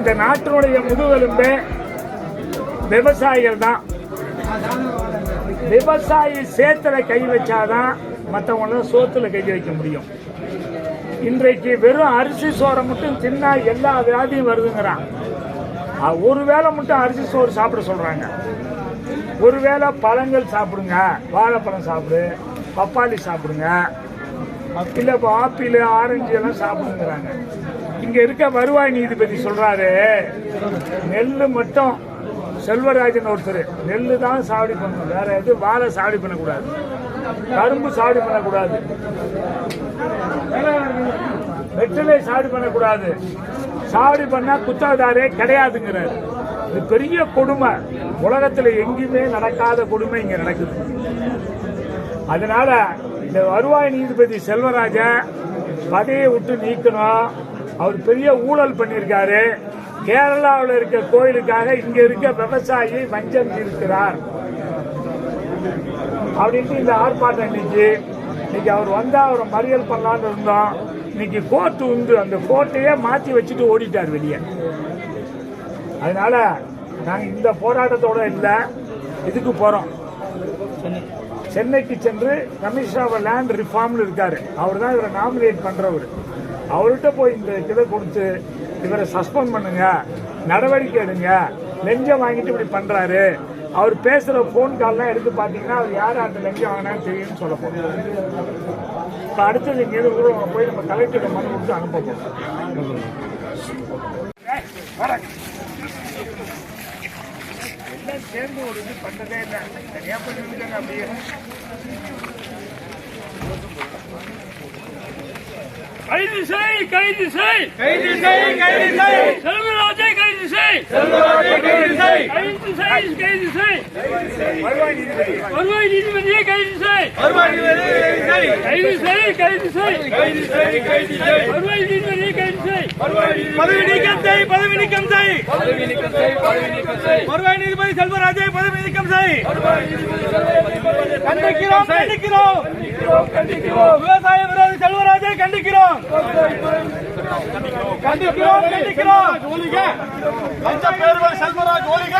இந்த நாட்டினுடைய முதுகெலும்பே விவசாயிகள் தான். விவசாயி சேத்துல கை வச்சாதான் மற்றவங்கள சோத்துல கை வைக்க முடியும். இன்றைக்கு வெறும் அரிசி சோறை மட்டும் தின்னா எல்லா வியாதியும் வருதுங்கிறான். ஒரு வேளை மட்டும் அரிசி சோறு சாப்பிட சொல்றாங்க. ஒருவேளை பழங்கள் சாப்பிடுங்க. வாழைப்பழம் சாப்பிடு பப்பாளி சாப்பிடுங்க. இல்லை இப்போ ஆப்பிள் ஆரஞ்சு எல்லாம் சாப்பிடுங்கிறாங்க. இங்க இருக்க வருவாய் நீதிபதி சொல்றாரு நெல் மட்டும் செல்வராஜன் ஒருத்தர். நெல்லு தான் சாவடி பண்ணணும். வேற எதுவும் வாழை சாவடி பண்ணக்கூடாது. கரும்பு சாவடி பண்ணக்கூடாது. வெற்றிலை சாவடி பண்ணக்கூடாது. சாவடி பண்ணா குத்தகதாரே கிடையாதுங்கிறார். இது பெரிய கொடுமை. உலகத்தில் எங்கேயுமே நடக்காத கொடுமை இங்க நடக்குது. அதனால இந்த வருவாய் நீதிபதி செல்வராஜன் பதவியை விட்டு நீக்கணும். அவர் பெரிய ஊழல் பண்ணியிருக்காரு. கேரளாவில் இருக்க கோயிலுக்காக இங்க இருக்க விவசாயி வஞ்சம் இருக்கிறார் அப்படின்ட்டு இந்த ஆர்ப்பாட்டம் இன்னைக்கு இன்னைக்கு அவர் வந்தா அவரை மறியல் பண்ணலான்னு இருந்தோம். இன்னைக்கு கோர்ட்டு உண்டு. அந்த கோர்ட்டையே மாத்தி வச்சுட்டு ஓடிட்டார் வெளியே. அதனால நாங்க இந்த போராட்டத்தோட இல்லை. இதுக்கு போறோம். சென்னைக்கு சென்று கமிஷனர் ஆஃப் லேண்ட் ரிஃபார்ம்னு இருக்காரு. அவர் தான் இவரை நாமினேட் பண்றவர். அவர்கிட்ட போய் இந்த இதை கொடுத்து இவரை சஸ்பெண்ட் பண்ணுங்க நடவடிக்கை எடுங்க லெஞ்சம் வாங்கிட்டு இப்படி பண்றாரு. அவர் பேசுற போன் கால்லாம் எடுத்து பாத்தீங்கன்னா அவர் யார் அந்த லஞ்சம் வாங்கினான்னு தெரியும்னு சொல்ல போறோம் இப்ப அடுத்தது இங்க இருந்து போய் நம்ம கலெக்டர் மனு கொடுத்து அனுப்ப போறோம். எல்லாம் சேர்ந்து ஒரு இது பண்ணதே இல்லை தனியா பண்ணிருக்காங்க அப்படியே கைது செய் கைது செய் கைது செய் கைது செய் செல்வராஜை கைது செய் செல்வராஜை கைது செய் கைது செய் கைது செய் வருவாய் நீதிபதி வருவாய் நீதிபதியை கைது செய் வருவாய் நீதிபதியை கைது செய். கைது செய் கைது செய் கைது செய் வருவாய் நீதிபதியை கைது செய் பதவி நீக்கம் செய் பதவி நீக்கம் செய் பதவி நீக்கம் செய் பதவி நீக்கம் செய் வருவாய் நீதிபதி செல்வராஜை பதவி நீக்கம் செய் கண்டிக்கிறோம் கண்டிக்கிறோம் கண்டிக்கிறோம் விவசாய விரோத செல்வராஜை கண்டிக்கிறோம் கண்டிக்கிறோம் கண்டிக்கிறோம் லஞ்ச பேர்வழி செல்வராஜ் ஓலிக